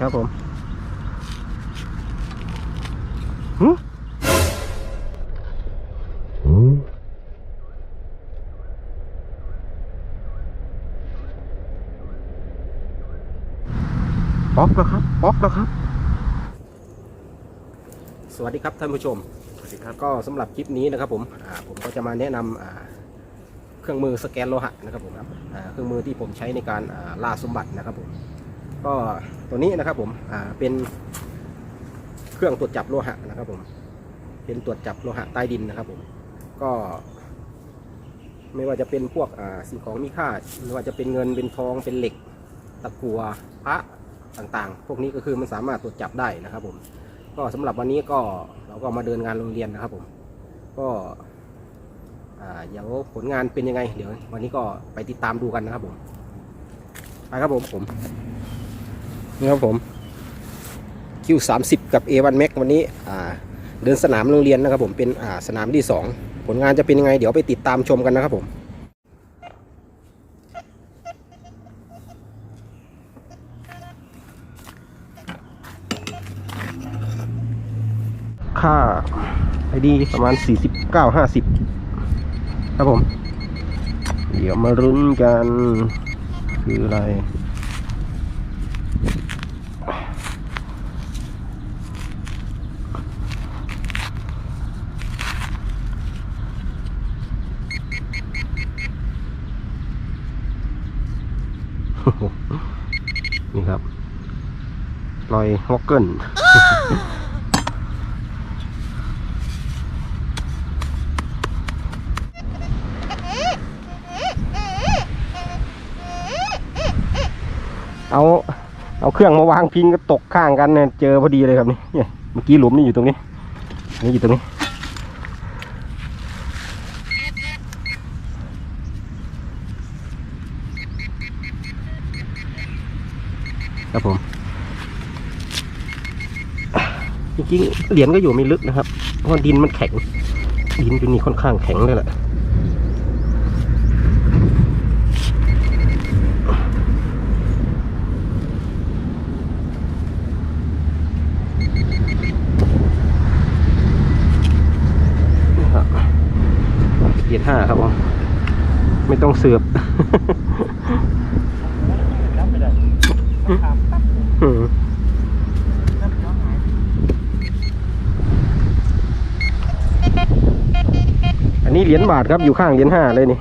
ครับผมหึป๊อกแล้วครับป๊อกแล้วครับ สวัสดีครับท่านผู้ชมสวัสดีครับก็สำหรับคลิปนี้นะครับผมอ่าผมก็จะมาแนะนำอ่าเครื่องมือสแกนโลหะนะครับผมครับอ่าเครื่องมือที่ผมใช้ในการอ่าล่าสมบัตินะครับผม ก็ตัวนี้นะครับผมอ่าเป็นเครื่องตรวจจับโลหะนะครับผม เป็นตรวจจับโลหะใต้ดินนะครับผม ก็ ไม่ว่าจะเป็นพวกอ่าสิ่งของมีค่าไม่ว่าจะเป็นเงินเป็นทองเป็นเหล็ก ตะกัวพระต่างๆ พวกนี้ก็คือมันสามารถตรวจจับได้นะครับผม ก็สำหรับวันนี้ก็เราก็มาเดินงานโรงเรียนนะครับผม ก็เดี๋ยวผลงานเป็นยังไง เดี๋ยววันนี้ก็ไปติดตามดูกันนะครับผม ไปครับผมผม นี่ครับผม Q30 กับ A1 Max วันนี้เดินสนามโรงเรียนนะครับผมเป็นสนามที่สองผลงานจะเป็นยังไง เดี๋ยวไปติดตามชมกันนะครับผมค่าไอดีประมาณ 49 50 ครับผม เดี๋ยวมารุ้นกัน คืออะไร นี่ครับ รอยฮอกเกิลเอาเอาเครื่องมาวางพิงก็ตกข้างกันเนี่ยเจอพอดีเลยครับนี่เนี่ยเมื่อกี้หลุมนี่อยู่ตรงนี้นี่อยู่ตรงนี้ครับผม จริงๆเหรียญก็อยู่ไม่ลึกนะครับ เพราะดินมันแข็ง ดินตัวนี้ค่อนข้างแข็งเลยแหละนี่ครับเหรียญห้าครับผมไม่ต้องเสือบรับไม่ได้ต้องทำปั๊บ อืม น้ำย้อนหาย อั นี้เหรียญบาทครับอยู่ข้างเหรียญห้าเลยนี่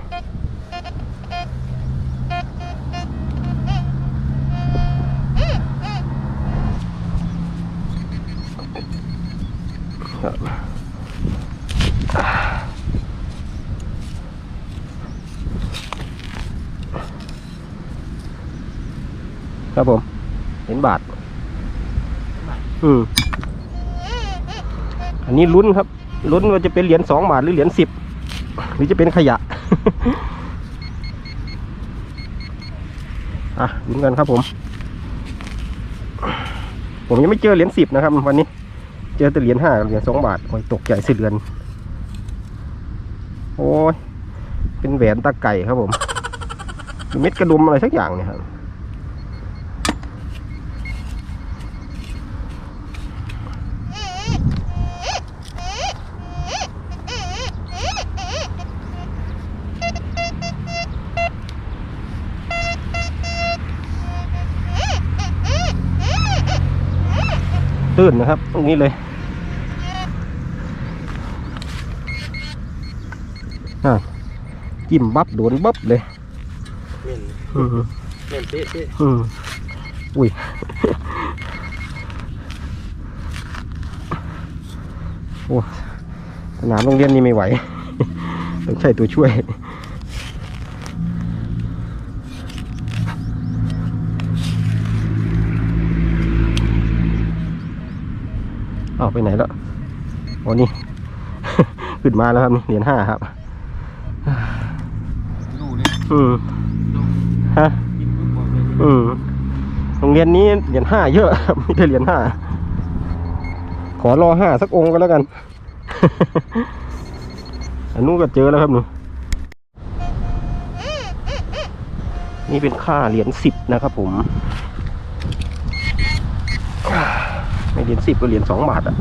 ครับครับผมเหรียญบาท อืมอันนี้ลุ้นครับลุ้นว่าจะเป็นเหรียญสองบาทหรือเหรียญสิบ หรือจะเป็นขยะ อะลุ้นกันครับผม ผมยังไม่เจอเหรียญสิบนะครับ วันนี้ เจอแต่เหรียญห้าเหรียญสองบาทโอ้ยตกใจสิเดือน โอ้ย เป็นแหวนตาไก่ครับผมเม็ดกระดุมอะไรสักอย่างเนี่ยครับ ตื้นนะครับ ตรงนี้เลยอะจิ้มบับโดนบับเลยเม่นอืมเม่นเป๊ะเป๊ะอืมอุ้ยโอ้สนามโรงเรียนนี่ไม่ไหว ต้องใช้ตัวช่วย อาไปไหนแล้วโอ้นี่ ขึ้นมาแล้วครับนี่เหรียญห้าครับดูเนี่ยอืมดูฮะกินปุ๊บบอกเลยอืมโรงเรียนนี้เหรียญห้าเยอะครับไม่ได้เหรียญห้าขอรอห้าสักองค์ก็แล้วกัน อันนู้นก็เจอแล้วครับหนูนี่เป็นค่าเหรียญสิบนะครับผม เหรียญสิบกับเหรียญสองบาทอะ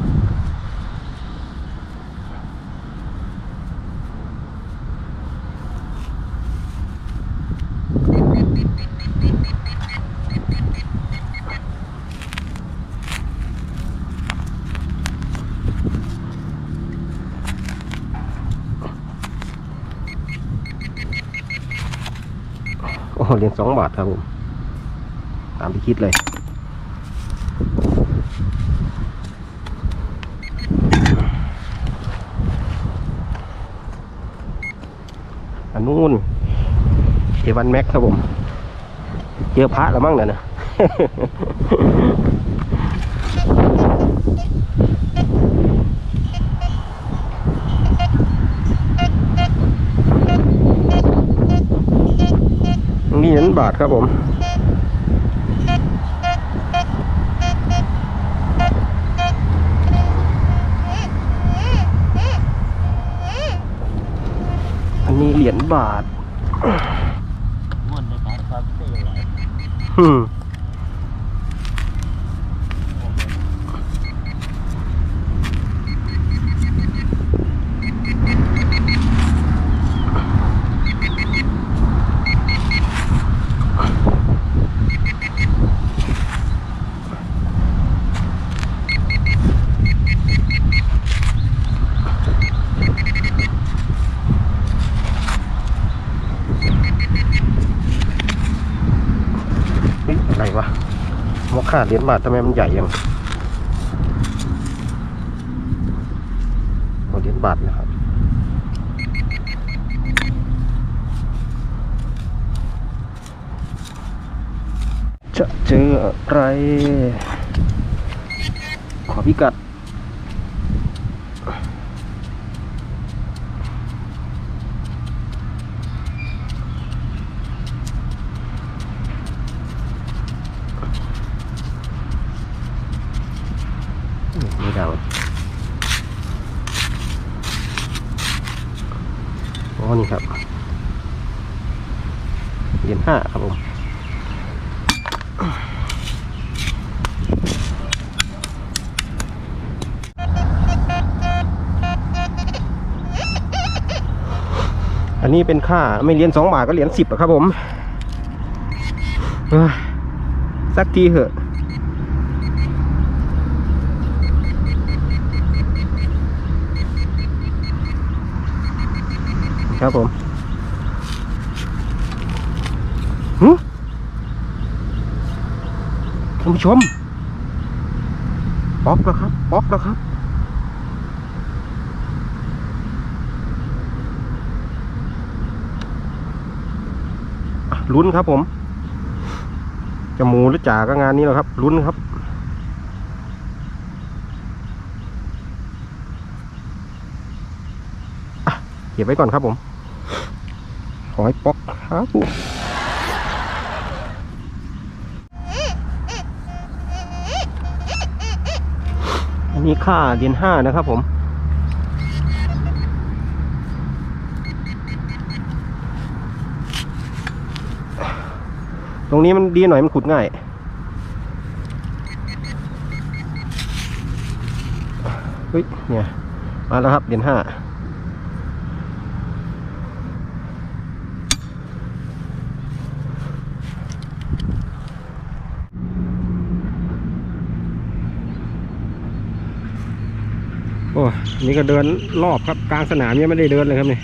โอเหรียญสองบาทครับผม ตามที่คิดเลย อันนู้นเอ วันแม็กครับผมเจอพระแล้วมั้งเนี่ยนะนี่เหรียญบาทครับผมอันนี้เหรียญบาท ม้วนในปากความเท่หลาย อืมเฮ้ยอะไรวะมอ ค่าเหรียญบาททำไมมันใหญ่ยังโอ้เหรียญบาทนะครับจะเจออะไร ขอพิกัด ไม่ดัง อ๋อนี่ครับเหรียญห้าครับผมอันนี้เป็นค่าไม่เหรียญสองบาทก็เหรียญสิบอะครับผมสักทีเหอะ ครับผมหึท่านผู้ชมป๊อกแล้วครับป๊อกแล้วครับลุ้นครับผม จะหมูหรือจ่าก็งานนี้แหละครับลุ้นครับเก็บไว้ก่อนครับผม อให้ป๊อกครับอันนี้ค่าเหรียญห้านะครับผมตรงนี้มันดีหน่อยมันขุดง่าย เฮ้ย เนี่ย มาแล้วครับเหรียญห้า อ้นี่ก็เดินรอบครับกลางสนามยังไม่ได้เดินเลยครับนี่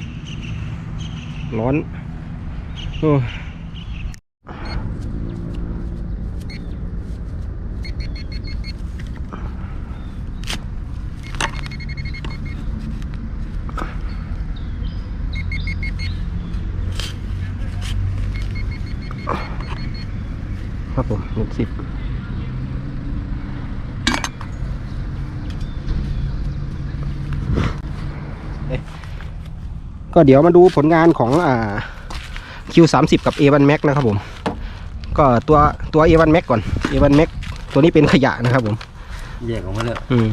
ร้อนโอ้ครับผมหนึ่งสิบ ก็เดี๋ยวมาดูผลงานของอ่า Q30 กับ A1 Max นะครับผม ก็ตัวตัว A1 Max ก่อน A1 Max ตัวนี้เป็นขยะนะครับผมแยกออกมาแล้วอืม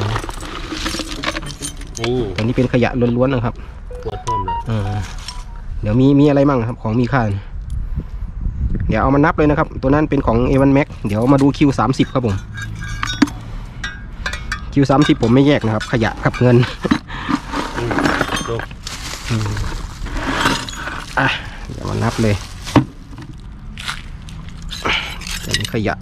นี่ตัวนี้เป็นขยะล้วนๆนะครับปวดเพิ่มเลยอ่าเดี๋ยวมีมีอะไรมั่งครับของมีค่าเดี๋ยวเอามานับเลยนะครับ ตัวนั้นเป็นของ A1 Max เดี๋ยวมาดู Q30 ครับผมคิวสามสิบผมไม่แยกนะครับ ขยะกับเงิน อืมดูอะเดี๋ยวมานับเลยเป็นขยะ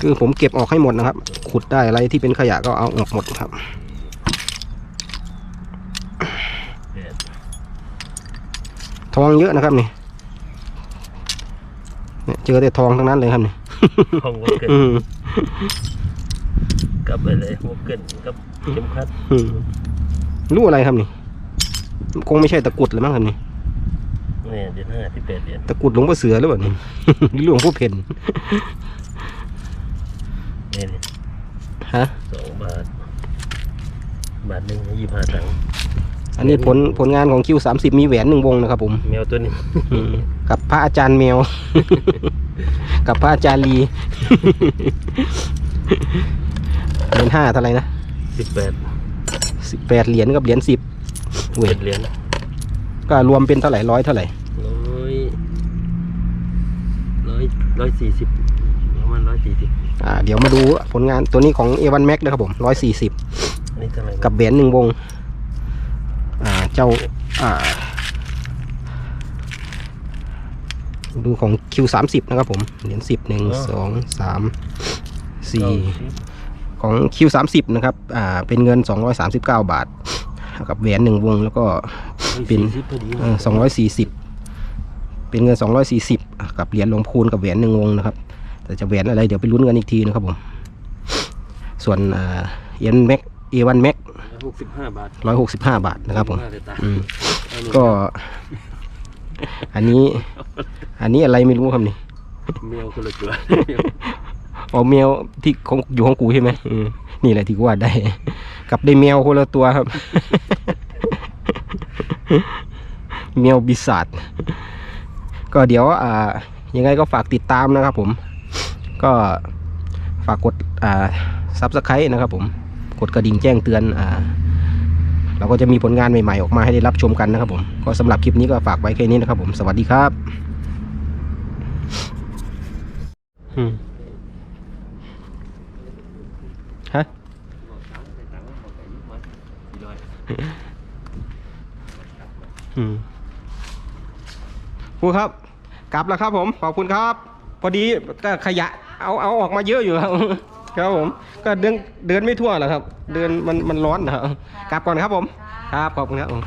คือผมเก็บออกให้หมดนะครับ ขุดได้อะไรที่เป็นขยะก็เอาออกหมดครับแปดทองเยอะนะครับนี่เนี่ยเจอแต่ทองทั้งนั้นเลยครับนี่ห้องวอเกินอืม กลับไปเลยวอเกินกับเข็มขัดอืมรู้อะไรครับนี่ คงไม่ใช่ตะกรุดหรือมั้งครับนี่เนี่ยเดือนห้าที่แปดเหรียญตะกรุดหลวงพ่อเสือหรือเปล่านี่ หรือหลวงพ่อเพนเนี่ยนี่ฮะ สองบาท บาทหนึ่งยี่สิบห้าตังค์อันนี้ผลผลงานของคิวสามสิบมีแหวนหนึ่งวงนะครับผม แมวตัวนี้อืมกับพระอาจารย์แมว กับพระอาจารย์ลี เหรียญห้าเท่าไหร่นะสิบแปดสิบแปดเหรียญกับเหรียญสิบเว้ยเจ็ดเหรียญก็รวมเป็นเท่าไหร่ร้อยเท่าไหร่ร้อยร้อยร้อยสี่สิบประมาณร้อยสี่สิบอ่าเดี๋ยวมาดูผลงานตัวนี้ของเอวันแม็กนะครับผมร้อยสี่สิบ อันนี้เท่าไหร่กับแหวนหนึ่งวง อ่า เจ้า อ่า ดูของ Q30 นะครับผม เหรียญสิบหนึ่งสองสามสี่ ของ Q30 นะครับอ่าเป็นเงิน 239 บาท กับแหวนหนึ่งวงแล้วก็เป็นสิบพอดีสองร้อยสี่สิบเป็นเงิน 240 กับเหรียญหลวงพูนกับแหวนหนึ่งวงนะครับ แต่จะแหวนอะไรเดี๋ยวไปลุ้นกันอีกทีนะครับผม ส่วนอ่าเอ็นแม็กเอวันแม็กหกสิบห้าบาทร้อยหกสิบห้าบาทนะครับผมห้าเลยตาอืมเอานี่ก็ อันนี้ อันนี้อะไรไม่รู้ครับนี่แมวคนละตัวอ๋ เอาแมวที่ของอยู่ของกูใช่ไหมนี่แหละที่กูว่าได้กับได้แมวคนละตัวครับแมวบิศาจก็เดี๋ยวอ่ายังไงก็ฝากติดตามนะครับผม ก็ฝากกดอ่าซับสไครต์นะครับผม กดกระดิ่งแจ้งเตือนอ่าเราก็จะมีผลงานใหม่ๆ ออกมาให้ได้รับชมกันนะครับผม ก็สำหรับคลิปนี้ก็ฝากไว้แค่นี้นะครับผม สวัสดีครับอืมฮะ อืม ครูครับ กลับแล้วครับ ผม ขอบคุณครับ พอดีก็ขยะ เอาเอาออกมาเยอะอยู่ครับ ครับผม ก็เดินเดินไม่ทั่วหรอกครับ เดินมันมันร้อนนะครับ กลับก่อนครับผม ครับ ขอบคุณครับผม